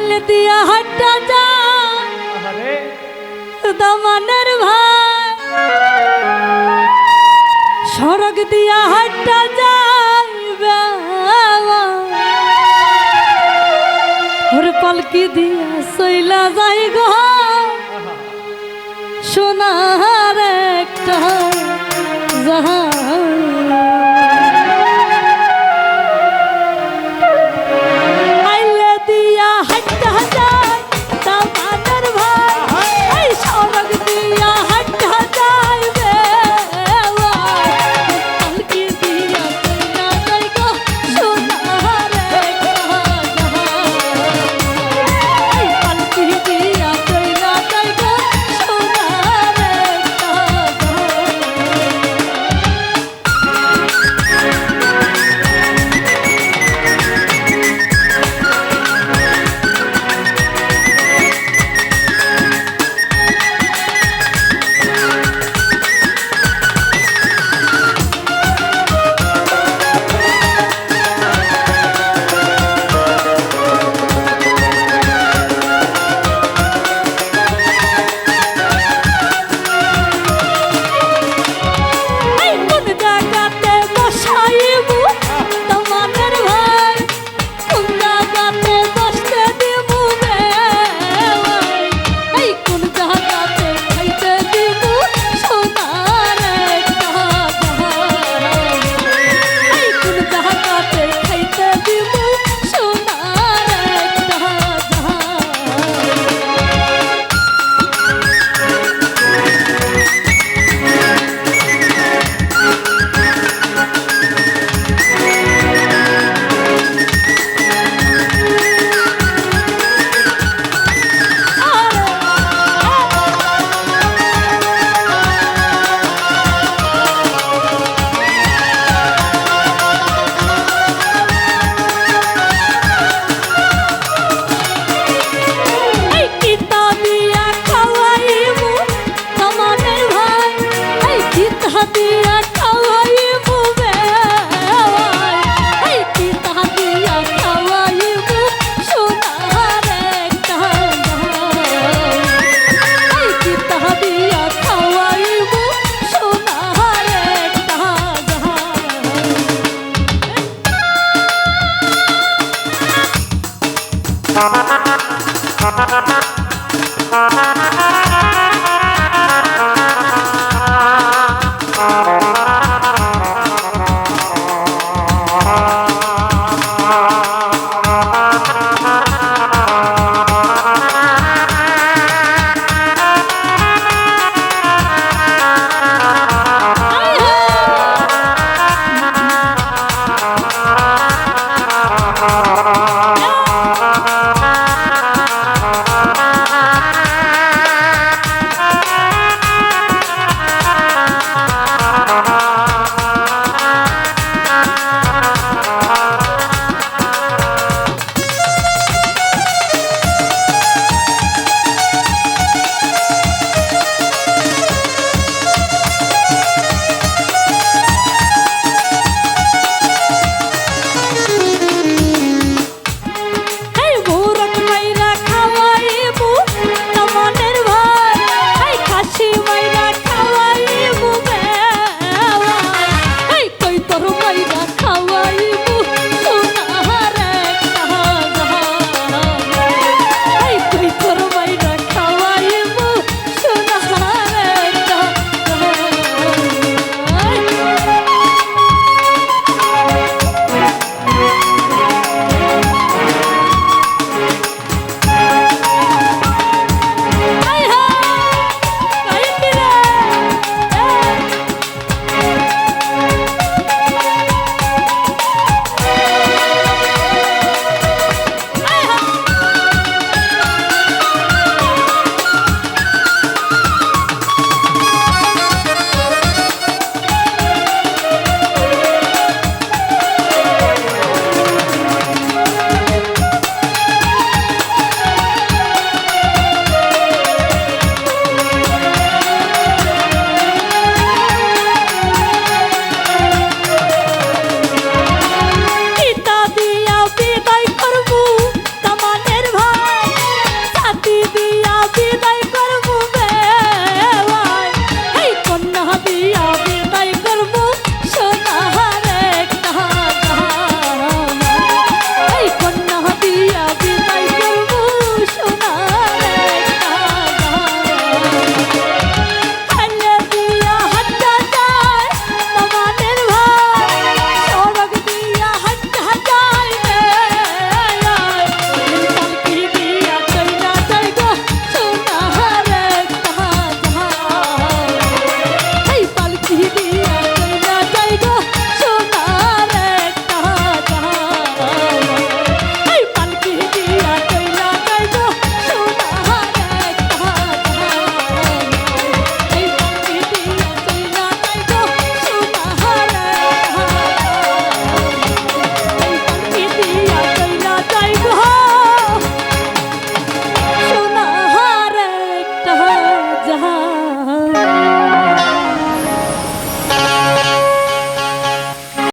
হেল দিয়া হটা যা। দমনের ভাই সড়ক দিয়া হটা যায় ওর পালকি দিয়া সইলা যাই গো সোনা